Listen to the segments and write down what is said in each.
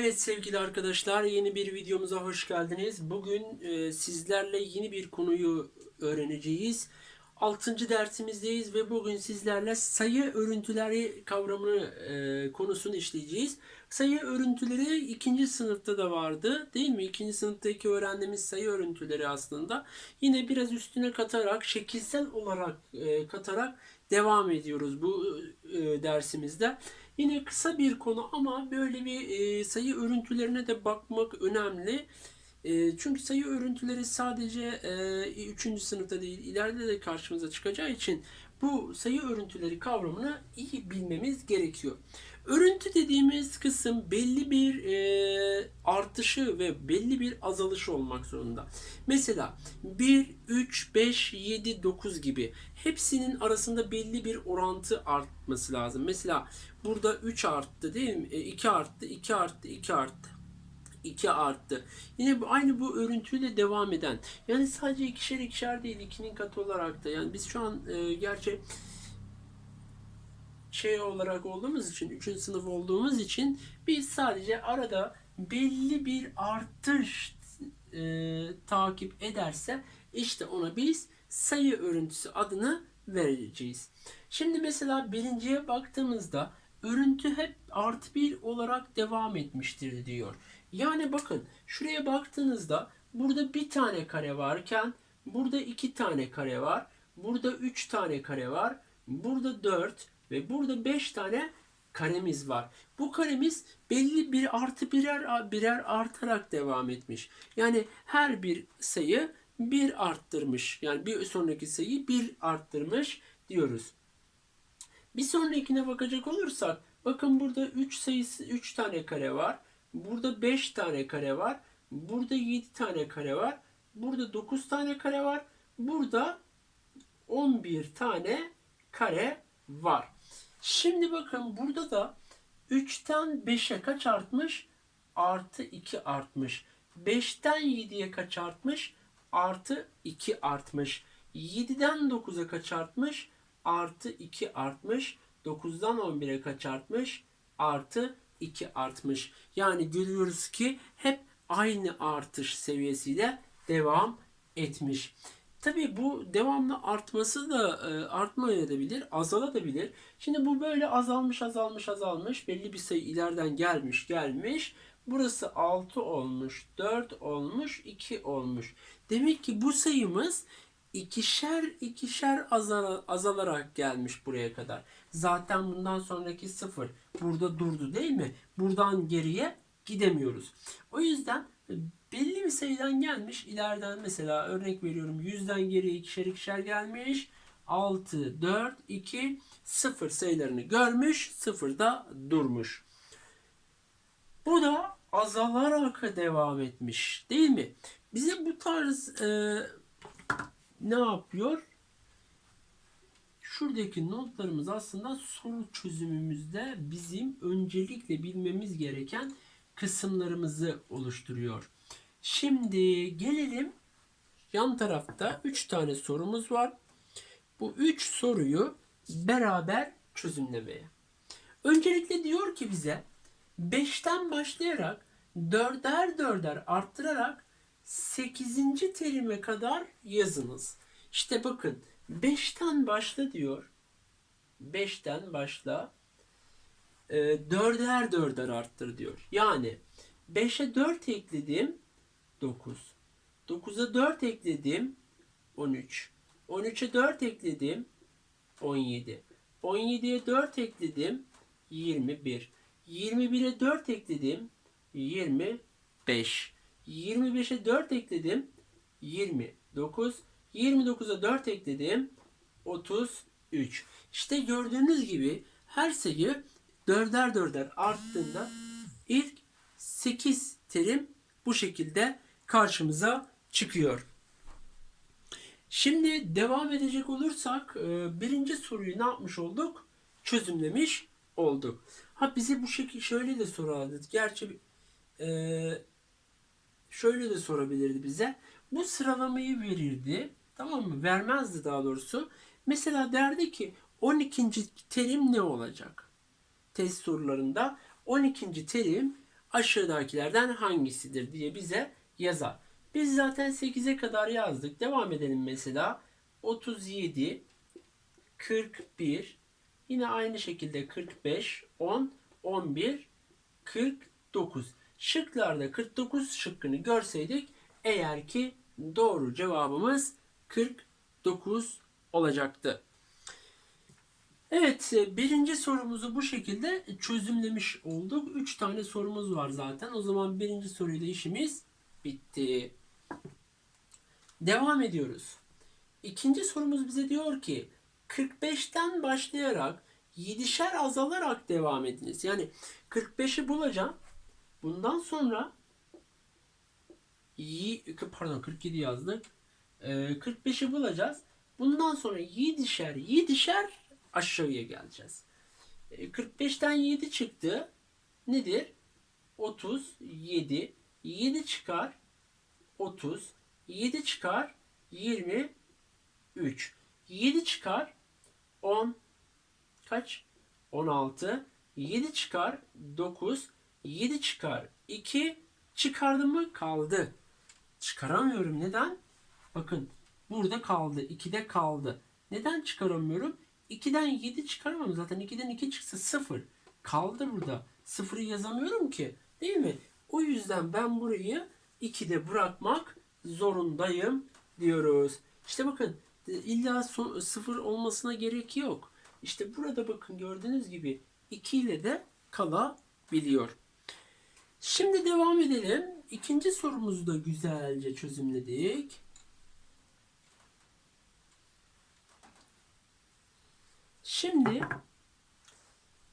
Evet sevgili arkadaşlar yeni bir videomuza hoş geldiniz. Bugün e, sizlerle yeni bir konuyu öğreneceğiz. 6. dersimizdeyiz ve bugün sizlerle sayı örüntüleri kavramını e, konusunu işleyeceğiz. Sayı örüntüleri ikinci sınıfta da vardı değil mi? İkinci sınıftaki öğrendiğimiz sayı örüntüleri aslında yine biraz üstüne katarak şekilsel olarak e, katarak devam ediyoruz bu e, dersimizde. Yine kısa bir konu ama böyle bir e, sayı örüntülerine de bakmak önemli. E, çünkü sayı örüntüleri sadece e, 3. sınıfta değil ileride de karşımıza çıkacağı için bu sayı örüntüleri kavramını iyi bilmemiz gerekiyor. Örüntü dediğimiz kısım belli bir e, artışı ve belli bir azalışı olmak zorunda. Mesela 1, 3, 5, 7, 9 gibi hepsinin arasında belli bir orantı artması lazım. Mesela burada 3 arttı değil mi? E, 2 arttı, 2 arttı, 2 arttı. 2 arttı. Yine bu, aynı bu örüntüyle devam eden. Yani sadece ikişer ikişer değil, ikinin katı olarak da. Yani biz şu an e, gerçi şey olarak olduğumuz için, 3. sınıf olduğumuz için biz sadece arada belli bir artış e, takip ederse işte ona biz sayı örüntüsü adını vereceğiz. Şimdi mesela birinciye baktığımızda örüntü hep artı bir olarak devam etmiştir diyor. Yani bakın şuraya baktığınızda burada bir tane kare varken burada iki tane kare var. Burada üç tane kare var. Burada dört ve burada beş tane karemiz var. Bu karemiz belli bir artı birer birer artarak devam etmiş. Yani her bir sayı bir arttırmış. Yani bir sonraki sayıyı bir arttırmış diyoruz. Bir sonrakine bakacak olursak bakın burada 3 sayısı 3 tane kare var. Burada 5 tane kare var. Burada 7 tane kare var. Burada 9 tane kare var. Burada 11 tane kare var. Şimdi bakın burada da 3'ten 5'e kaç artmış? Artı 2 artmış. 5'ten 7'ye kaç artmış? Artı 2 artmış. 7'den 9'a kaç artmış? Artı 2 artmış. 9'dan 11'e kaç artmış? Artı 2 artmış. Yani görüyoruz ki hep aynı artış seviyesiyle devam etmiş. Tabi bu devamlı artması da e, artmayabilir, azalabilir. Şimdi bu böyle azalmış, azalmış, azalmış. Belli bir sayı ileriden gelmiş, gelmiş. Burası 6 olmuş, 4 olmuş, 2 olmuş. Demek ki bu sayımız ikişer ikişer azal, azalarak gelmiş buraya kadar. Zaten bundan sonraki sıfır burada durdu değil mi? Buradan geriye gidemiyoruz. O yüzden belli bir sayıdan gelmiş. ileriden mesela örnek veriyorum 100'den geriye ikişer ikişer gelmiş. 6, 4, 2, 0 sayılarını görmüş. Sıfırda durmuş. Bu da azalarak devam etmiş. Değil mi? Bize bu tarz e, ne yapıyor? Şuradaki notlarımız aslında soru çözümümüzde bizim öncelikle bilmemiz gereken kısımlarımızı oluşturuyor. Şimdi gelelim yan tarafta 3 tane sorumuz var. Bu 3 soruyu beraber çözümlemeye. Öncelikle diyor ki bize 5'ten başlayarak dörder dörder arttırarak 8. terime kadar yazınız. İşte bakın 5'ten başla diyor. 5'ten başla. E, dörder dörder arttır diyor. Yani 5'e 4 ekledim 9. 9'a 4 ekledim 13. 13'e 4 ekledim 17. 17'ye 4 ekledim 21. 21'e 4 ekledim 25. 25'e 4 ekledim 29. 29'a 4 ekledim 33. İşte gördüğünüz gibi her sayı dörder dörder arttığında ilk 8 terim bu şekilde karşımıza çıkıyor. Şimdi devam edecek olursak e, birinci soruyu ne yapmış olduk? Çözümlemiş olduk. Ha bize bu şekilde şöyle de sorardı. Gerçi e, şöyle de sorabilirdi bize. Bu sıralamayı verirdi. Tamam mı? Vermezdi daha doğrusu. Mesela derdi ki 12. terim ne olacak? Test sorularında 12. terim aşağıdakilerden hangisidir diye bize yazar. Biz zaten 8'e kadar yazdık. Devam edelim mesela. 37, 41, yine aynı şekilde 45, 10, 11, 49. Şıklarda 49 şıkkını görseydik eğer ki doğru cevabımız 49 olacaktı. Evet, e, birinci sorumuzu bu şekilde çözümlemiş olduk. Üç tane sorumuz var zaten. O zaman birinci soruyla işimiz bitti. Devam ediyoruz. İkinci sorumuz bize diyor ki 45'ten başlayarak 7'şer azalarak devam ediniz. Yani 45'i bulacağım. Bundan sonra pardon 47 yazdık. Ee, 45'i bulacağız. Bundan sonra 7'şer 7'şer aşağıya geleceğiz. Ee, 45'ten 7 çıktı. Nedir? 37. 7 çıkar 30. 7 çıkar 23. 7 çıkar 10 kaç? 16. 7 çıkar 9. 7 çıkar 2. Çıkardım mı? Kaldı. Çıkaramıyorum. Neden? Bakın burada kaldı. 2'de kaldı. Neden çıkaramıyorum? 2'den 7 çıkaramam. Zaten 2'den 2 çıksa 0. Kaldı burada. 0'ı yazamıyorum ki. Değil mi? O yüzden ben burayı 2'de bırakmak zorundayım diyoruz. İşte bakın illa son, 0 olmasına gerek yok. İşte burada bakın gördüğünüz gibi 2 ile de kalabiliyor. Şimdi devam edelim. İkinci sorumuzu da güzelce çözümledik. Şimdi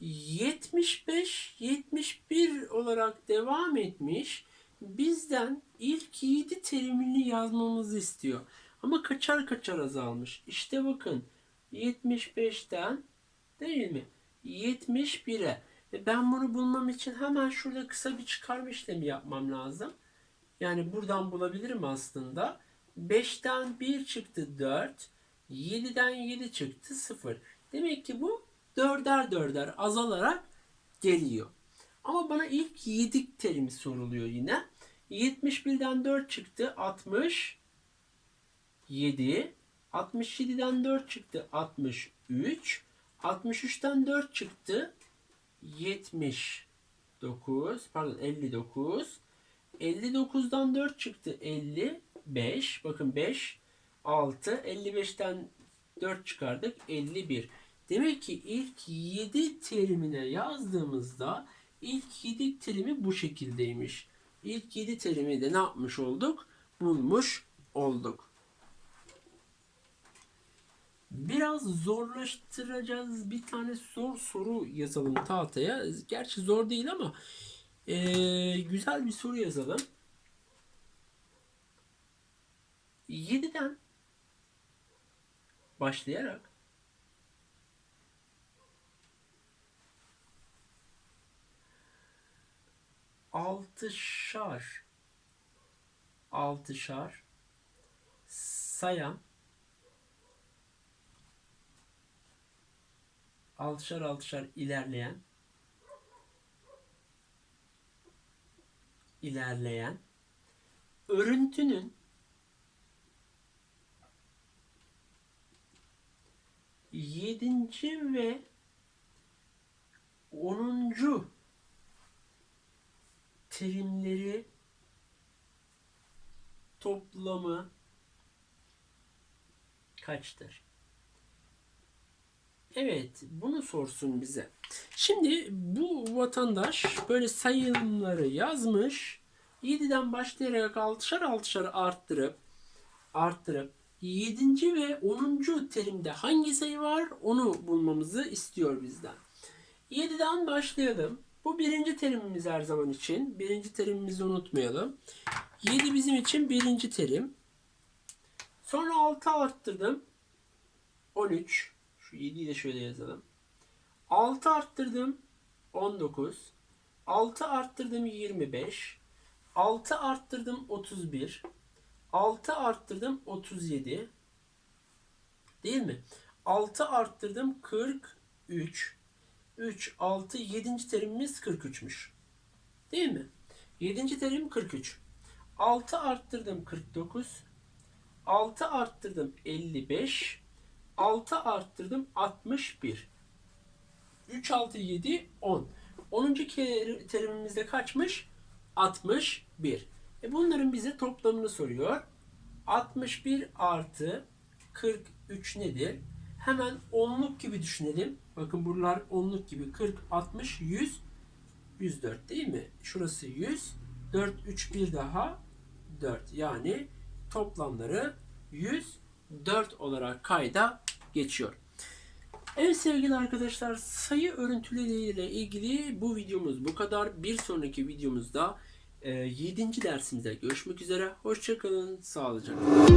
75 71 olarak devam etmiş. Bizden ilk 7 terimini yazmamızı istiyor. Ama kaçar kaçar azalmış. İşte bakın 75'ten değil mi? 71'e. Ve ben bunu bulmam için hemen şurada kısa bir çıkarma işlemi yapmam lazım. Yani buradan bulabilirim aslında. 5'ten 1 çıktı 4. 7'den 7 çıktı 0. Demek ki bu dörder dörder azalarak geliyor. Ama bana ilk 7 terimi soruluyor yine. 71'den 4 çıktı 60. 7. 67'den 4 çıktı 63. 63'ten 4 çıktı 79 pardon 59 59'dan 4 çıktı 55 bakın 5 6 55'ten 4 çıkardık 51 demek ki ilk 7 terimine yazdığımızda ilk 7 terimi bu şekildeymiş ilk 7 terimi de ne yapmış olduk bulmuş olduk Biraz zorlaştıracağız. Bir tane zor soru yazalım tahtaya. Gerçi zor değil ama ee, güzel bir soru yazalım. 7'den başlayarak altışar altışar sayan. Altışar altışar ilerleyen. İlerleyen. Örüntünün yedinci ve terimleri toplamı kaçtır? Evet, bunu sorsun bize. Şimdi bu vatandaş böyle sayımları yazmış. 7'den başlayarak 6'şar 6'şar arttırıp arttırıp 7. ve 10. terimde hangi sayı var onu bulmamızı istiyor bizden. 7'den başlayalım. Bu birinci terimimiz her zaman için. Birinci terimimizi unutmayalım. 7 bizim için birinci terim. Sonra 6 arttırdım. 13. Şu 7'yi de şöyle yazalım. 6 arttırdım 19. 6 arttırdım 25. 6 arttırdım 31. 6 arttırdım 37. Değil mi? 6 arttırdım 43. 3, 6, 7. terimimiz 43'müş. Değil mi? 7. terim 43. 6 arttırdım 49. 6 arttırdım 55. 6 arttırdım 61. 3, 6, 7, 10. 10. ke- terimimizde kaçmış? 61. E bunların bize toplamını soruyor. 61 artı 43 nedir? Hemen onluk gibi düşünelim. Bakın buralar onluk gibi. 40, 60, 100, 104 değil mi? Şurası 100. 4, 3, 1 daha 4. Yani toplamları 104 olarak kayda geçiyor. Evet sevgili arkadaşlar sayı örüntüleriyle ilgili bu videomuz bu kadar. Bir sonraki videomuzda 7. dersimizde görüşmek üzere. Hoşçakalın, sağlıcakla.